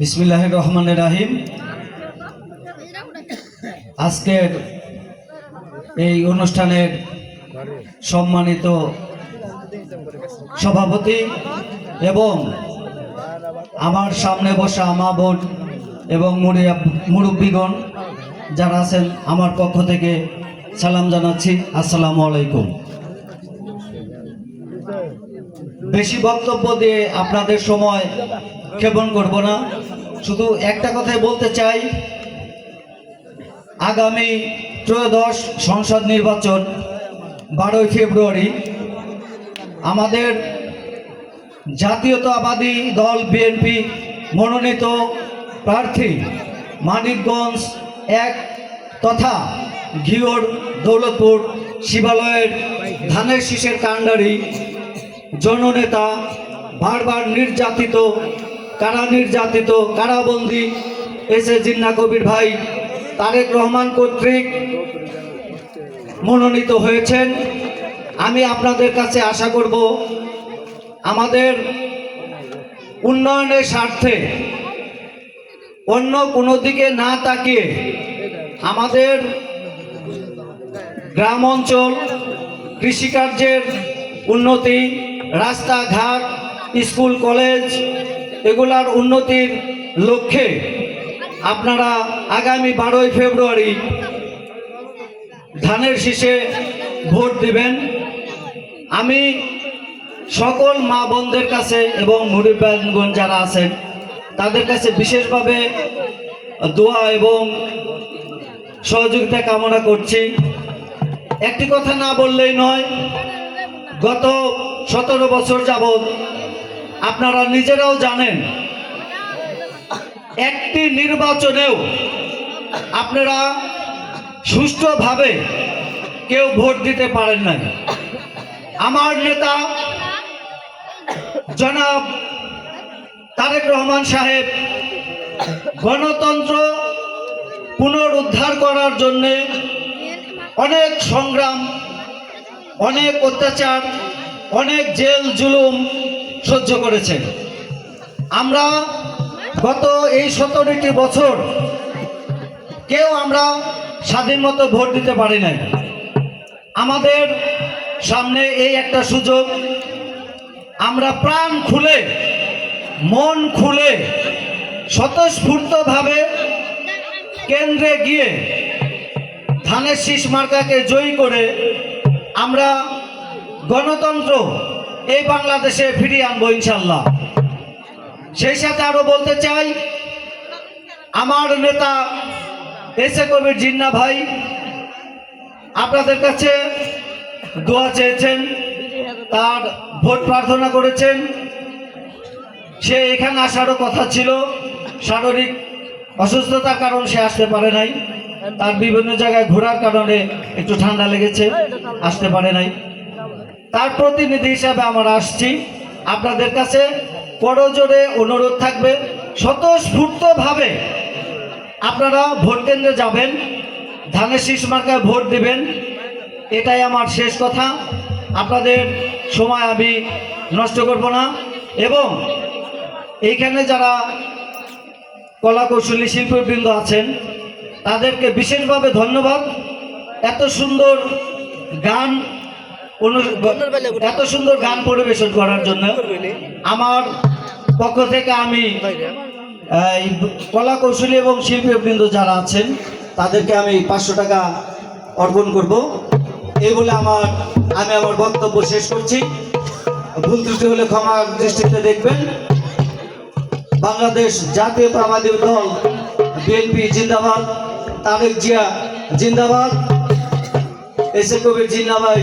বিসমিল্লাহ রহমান রাহিম। আজকের এই অনুষ্ঠানের সম্মানিত সভাপতি এবং আমার সামনে বসা মা বোন এবং মুরিয়া- মুরব্বীগণ যারা আছেন, আমার পক্ষ থেকে সালাম জানাচ্ছি। আসসালামু আলাইকুম। বেশি বক্তব্য দিয়ে আপনাদের সময় ক্ষেপণ করব না। শুধু একটা কথাই বলতে চাই। আগামী ত্রয়োদশ সংসদ নির্বাচন বারোই ফেব্রুয়ারি। আমাদের জাতীয়তাবাদী দল বিএনপি মনোনীত প্রার্থী মানিকগঞ্জ এক তথা ঘিওর দৌলতপুর শিবালয়ের ধানের শীষের কাণ্ডারি জননেতা বারবার নির্যাতিত কারা নির্যাতিত কারাবন্দি এস এ জিন্না কবির ভাই তারেক রহমান কর্তৃক মনোনীত হয়েছেন। আমি আপনাদের কাছে আশা করব আমাদের উন্নয়নের স্বার্থে অন্য কোনো দিকে না তাকিয়ে আমাদের গ্রাম অঞ্চল কৃষিকার্যের উন্নতি, রাস্তাঘাট, স্কুল, কলেজ এগুলার উন্নতির লক্ষ্যে আপনারা আগামী বারোই ফেব্রুয়ারি ধানের শীষে ভোট দিবেন। আমি সকল মা বোনদের কাছে এবং মুরিবানগণ যারা আছেন, তাদের কাছে বিশেষভাবে দোয়া এবং সহযোগিতা কামনা করছি। একটি কথা না বললেই নয়, গত সতেরো বছর যাবৎ আপনারা নিজেরাও জানেন, একটি নির্বাচনেও আপনারা সুষ্ঠুভাবে কেউ ভোট দিতে পারেন নাই। আমার নেতা জনাব তারেক রহমান সাহেব গণতন্ত্র পুনরুদ্ধার করার জন্যে অনেক সংগ্রাম, অনেক অত্যাচার, অনেক জেল জুলুম সহ্য করেছেন। আমরা গত এই সতেরোটি বছর কেউ আমরা স্বাধীন মতো ভোট দিতে পারি নাই। আমাদের সামনে এই একটা সুযোগ, আমরা প্রাণ খুলে, মন খুলে, স্বতঃস্ফূর্তভাবে কেন্দ্রে গিয়ে ধানের শীষ মার্কাকে জয়ী করে আমরা গণতন্ত্র এই বাংলাদেশে ফিরিয়ে আনব ইনশাল্লাহ সেই সাথে আরও বলতে চাই, আমার নেতা এস এ কবির জিন্না ভাই, আপনাদের কাছে দোয়া চেয়েছেন, তার ভোট প্রার্থনা করেছেন। সে এখানে আসারও কথা ছিল, শারীরিক অসুস্থতার কারণ সে আসতে পারে নাই, তার বিভিন্ন জায়গায় ঘোরার কারণে একটু ঠান্ডা লেগেছে, আসতে পারে নাই। তার প্রতিনিধি হিসাবে আমরা আসছি। আপনাদের কাছে করজোরে অনুরোধ থাকবে, স্বতঃস্ফূর্তভাবে আপনারা ভোট কেন্দ্রে যাবেন, ধানের শীষ মার্কায় ভোট দিবেন, এটাই আমার শেষ কথা। আপনাদের সময় আমি নষ্ট করব না। এবং এইখানে যারা কলা কৌশলী শিল্পীবৃন্দ আছেন, তাদেরকে বিশেষভাবে ধন্যবাদ। এত সুন্দর গান এত সুন্দর গান পরিবেশন করার জন্য আমার পক্ষ থেকে আমি এই কলা কৌশলী এবং শিল্পীবৃন্দ যারা আছেন তাদেরকে আমি পাঁচশো টাকা অর্পণ করব। এই বলে আমার আমি আমার বক্তব্য শেষ করছি। ভুল ত্রুটি হলে ক্ষমার দৃষ্টিতে দেখবেন। বাংলাদেশ জাতীয়তাবাদী দল বিএনপি জিন্দাবাদ তারেক জিয়া জিন্দাবাদ এস কবির জিন্দাবাই